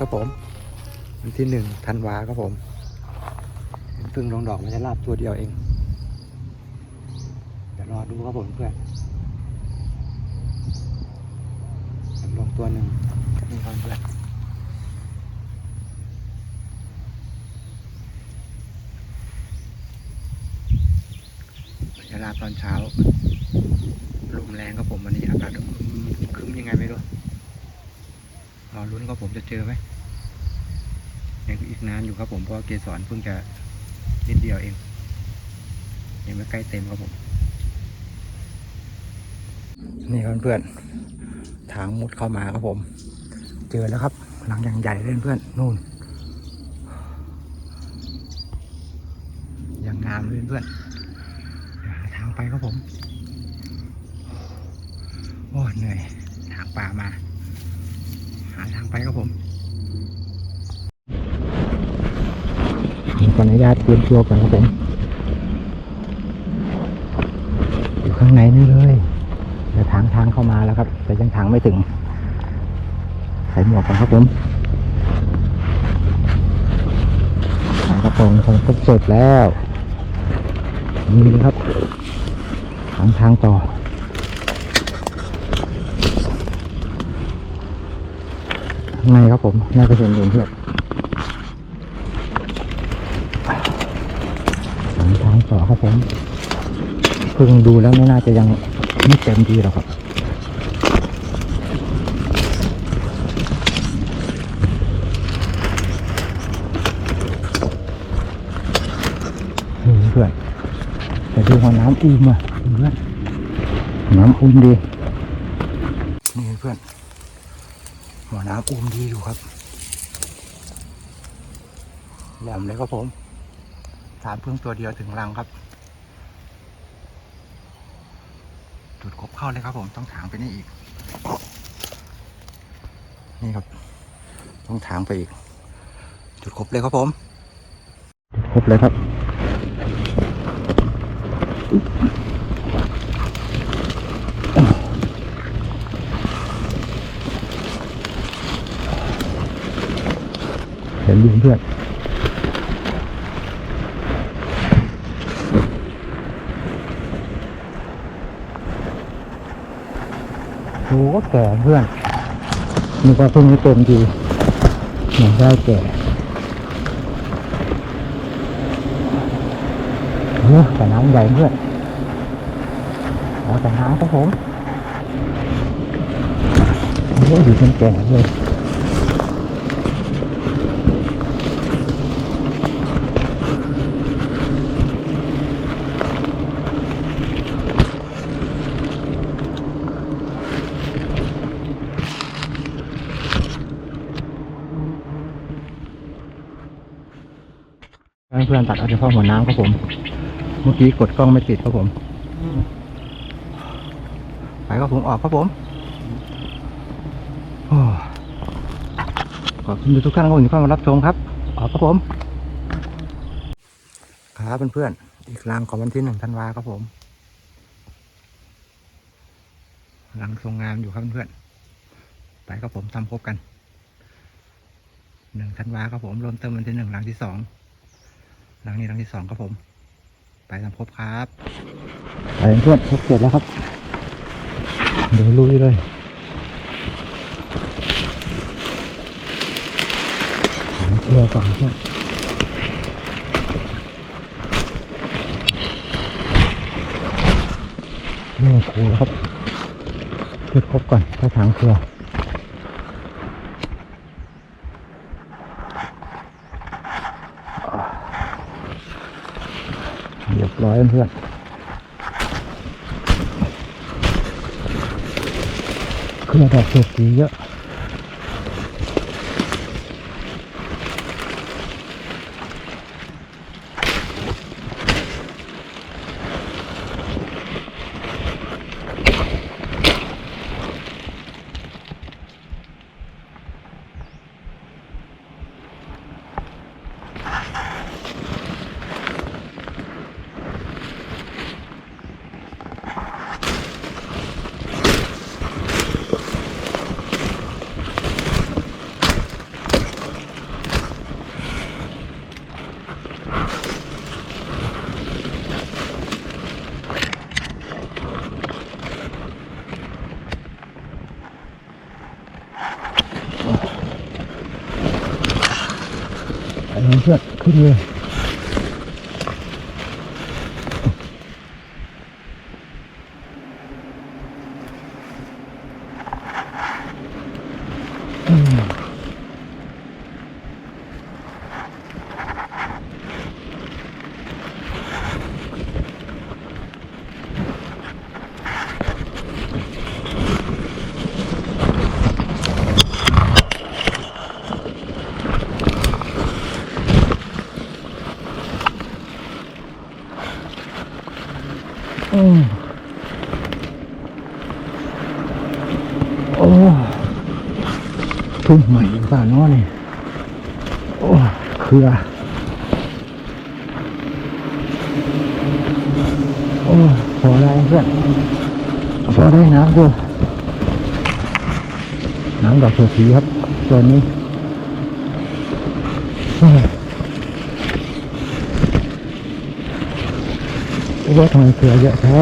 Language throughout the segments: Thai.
ครับผม วันที่หนึ่งธันวาครับผมเพิ่งลงดอกมันจะลาบตัวเดียวเอง เดี๋ยวรอดูครับผมเพื่อนลงตัวหนึ่งนี่ครับเพื่อนจะลาบตอนเช้าลมแรงครับผมวันนี้อากาศคึ้มยังไงไม่รู้ รอลุ้นครับผมจะเจอไหมยังอีกนานอยู่ครับผมเพราะเกสรเพิ่งจะนิดเดียวเองยังไม่ใกล้เต็มครับผม นี่เพื่อนๆทางมุดเข้ามาครับผม เจอแล้วครับหลังอย่างใหญ่เลยเพื่อนนู่นอย่างงามเลยเพื่อนหาทางไปครับผม โอ้เหนื่อย ทางป่ามาาทางไปครับผมขออนุญาตเตรียมตัวก่อนครับผม อยู่ข้างในนี่เลยเดี๋ยวทางทางเข้ามาแล้วครับ แต่ยังทางไม่ถึง ใส่หมวกก่อนครับผมกระโปรงคงครบเสร็จแล้ว นี่เลยครับทางทางต่อ ข้างในครับผมน่าจะเห็นเองเพื่อนหลังทางต่อครับผมเพิ่งดูแล้วไม่น่าจะยังไม่เต็มดีหรอกครับเพื่อนแต่ดูว่าน้ำอุ้มอะเพื่อนน้ำอุ้มดีนี่เพื่อน หัวน้ำอุ้มดีอยู่ครับแหลมเลยครับผมสามเพิ่งตัวเดียวถึงรังครับ จุดครบเข้าเลยครับผมต้องถางไปนี่อีก นี่ครับ ต้องถางไปอีก จุดครบเลยครับผม จุดครบเลยครับ เห็นลุงเพื่อนโอ้แก่เพื่อนนึกว่าเพิ่งนี้เต็มดีเหมือนได้แก่โอ้แต่น้ำใหญ่เพื่อนเอาแต่น้ำครับผมโอ้อยู่เป็นแก่เลย พื่อนตัดเอาเฉพาะหัวน้ำครับผม เมื่อกี้กดกล้องไม่ติดครับผม ไปครับผมออกครับผมขอบคุณทุกท่านครับผมที่เข้ามารับชมครับ ออกครับผม ครับเพื่อนๆ อีกรังของวันที่หนึ่งธันวาครับผมรังทรงงามอยู่ครับเพื่อนๆ ไปครับผมทำครบกันหนึ่งธันวาครับผมรวมเติมวันที่หนึ่งรังที่สอง หลังนี้หลังที่สองครับผม ไปทำคบครับไปเพื่อนครบเสร็จแล้วครับ เดี๋ยวลุยเลยหาเกลือก่อนเพื่อนนี่ครูครับเพื่อครบก่อนถ้าถังเกลือ เรียบร้อยเพื่อนเครื่องดอกเศรษฐีเยอะ ไปเลยเพื่อนขึ้นเลยอืมอืมโอ้ ทุ่มใหม่หรือเปล่าเนาะนี่โอ้เครือ โอ้พอได้เพื่อนพอได้น้ำกูน้ำดอกเสือสีครับตัวนี้โอ้ยว่าทำไมเกลือเยอะแท้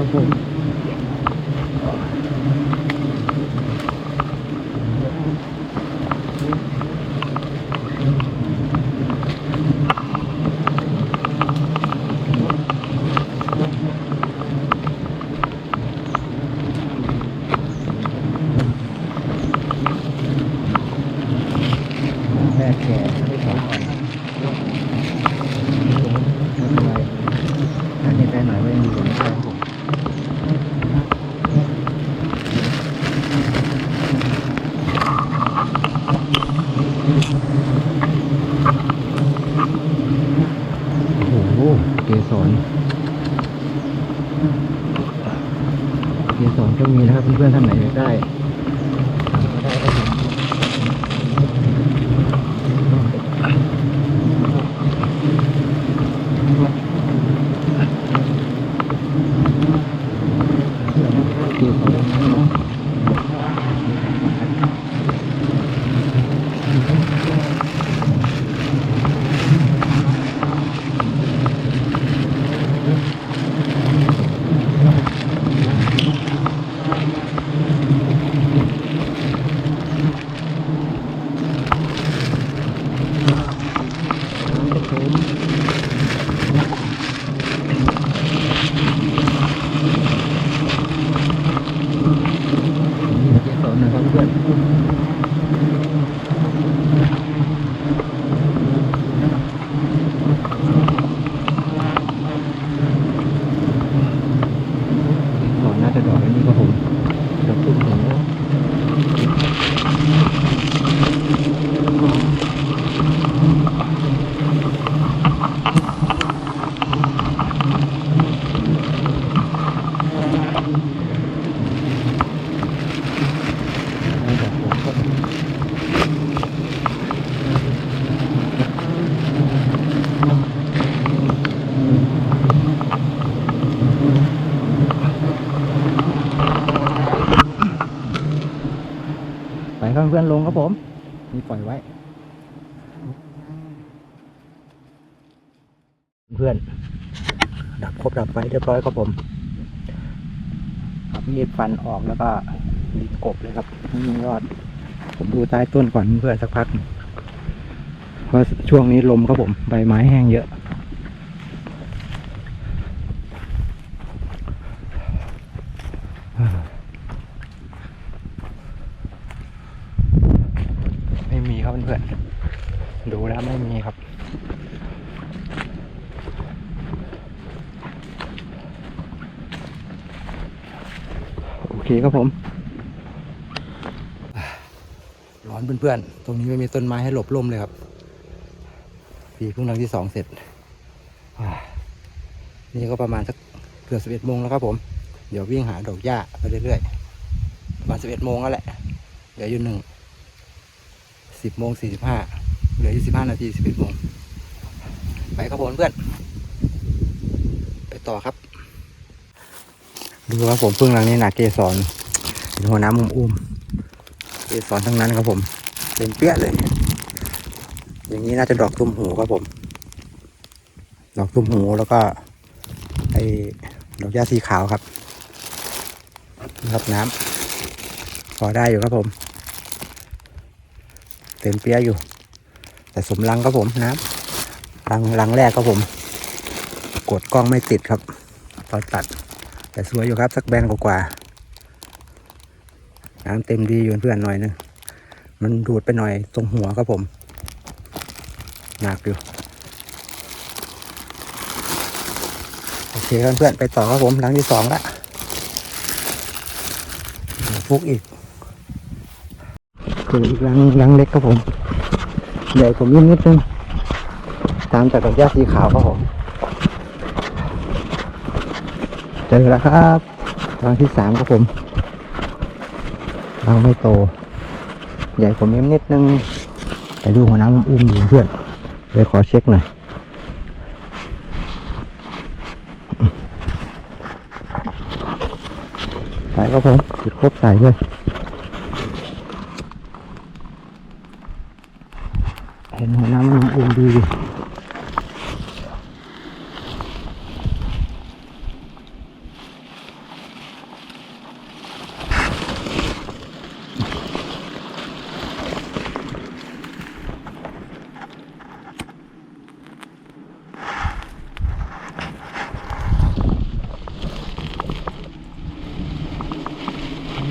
ครับผมแม่แก่ไม่สอนอ่อนไม่เป็นไรถ้าเห็นได้หน่อยว่ายังมีผลได้ครับผม โอ้โห เกสรเกสรก็ มีนะครับเพื่อนๆท่านไหนอยากได้สั่งก็ได้ครับผมเกสรครับผมนี่เก สรนะครับเพื่อนเกสรน่าจะดอกอันนี้ครับผมดอกตุ้มเห็นแล้วได้ดอกผมก็ไปครับ เพื่อนลงครับผม นี่ปล่อยไว้ เพื่อน ดับครบดับไฟเรียบร้อยครับผมเอามีดฟันออกแล้วก็รีบกบเลยครับไม่มีรอด ผมดูใต้ต้นก่อนเพื่อนสักพักเพราะช่วงนี้ลมครับผม ใบไม้แห้งเยอะ ไม่มีครับเพื่อนๆดูแล้วไม่มีครับ โอ เคครับผม ร้อนเพื่อนๆ ตรงนี้ไม่มีต้นไม้ให้หลบร่มเลยครับพี่เพิ่งรังที่สองเสร็จ นี่ก็ประมาณสักเกือบสิบเอ็ดโมงแล้วครับผม เดี๋ยววิ่งหาดอกหญ้าไปเรื่อยๆ ประมาณสิบเอ็ดโมงแล้วแหละ เหลืออยู่หนึ่ง สิบโมงสี่สิบห้า เหลืออยู่สิบห้านาทีสิบเอ็ดโมง ไปครับผมเพื่อน ไปต่อครับ ดูครับผมพึ่งรังนี้หนักเกสรเป็นหัวน้ำอุ้มๆเกสรทั้งนั้นครับผม เป็นเปี้ยเลย อย่างนี้น่าจะดอกตุ้มหูครับผม ดอกตุ้มหูแล้วก็ไอดอกหญ้าสีขาวครับรับน้ำพอได้อยู่ครับผม เต็มเปี้ยอยู่ แต่สมรังครับผมน้ำรังรังแรกครับผม กดกล้องไม่ติดครับ ตอนตัด แต่สวยอยู่ครับสักแบนกว่าๆน้ำเต็มดีอยู่เพื่อนหน่อยนึงมันดูดไปหน่อยตรงหัวครับผมหนักอยู่โอเคครับเพื่อนไปต่อครับผมหลังที่สองละฟุกอีกเจออีกหลังหลังเล็กครับผมใหญ่ผมยิ่งนิดนึงตามจากดอกหญ้าสีขาวครับผม เจอแล้วครับรังที่สามครับผมรังไม่โต ใหญ่ผมเอ็มนิดนึงแต่ดูหัวน้ำอุ้มอยู่เพื่อนเลยขอเช็คหน่อยใส่ครับผมจุดครบใส่เลยเห็นหัวน้ำอุ้มดี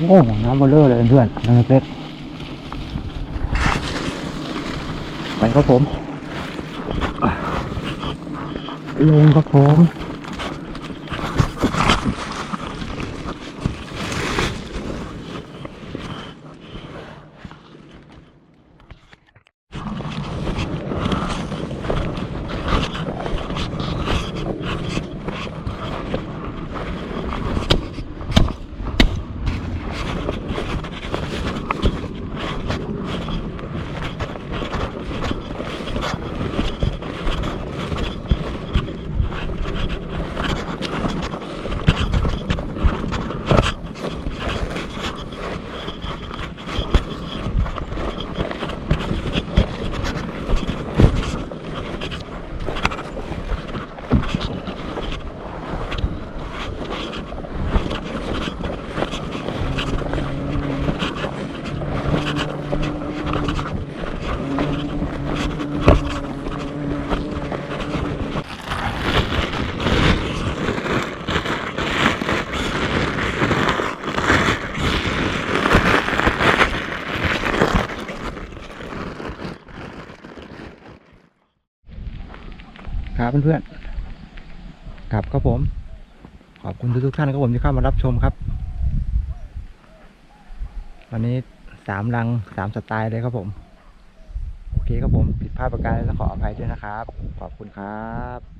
โอ้น้ำเบลเลอร์เลยเพื่อนน้ำเล็กไปครับผมลงครับผม ครับเพื่อนๆครับครับผม ขอบคุณทุกๆท่านครับผมที่เข้ามารับชมครับ วันนี้สามลังสามสไตล์เลยครับผม โอเคครับผม ผิดพลาดประการแล้วขออภัยด้วยนะครับ ขอบคุณครับ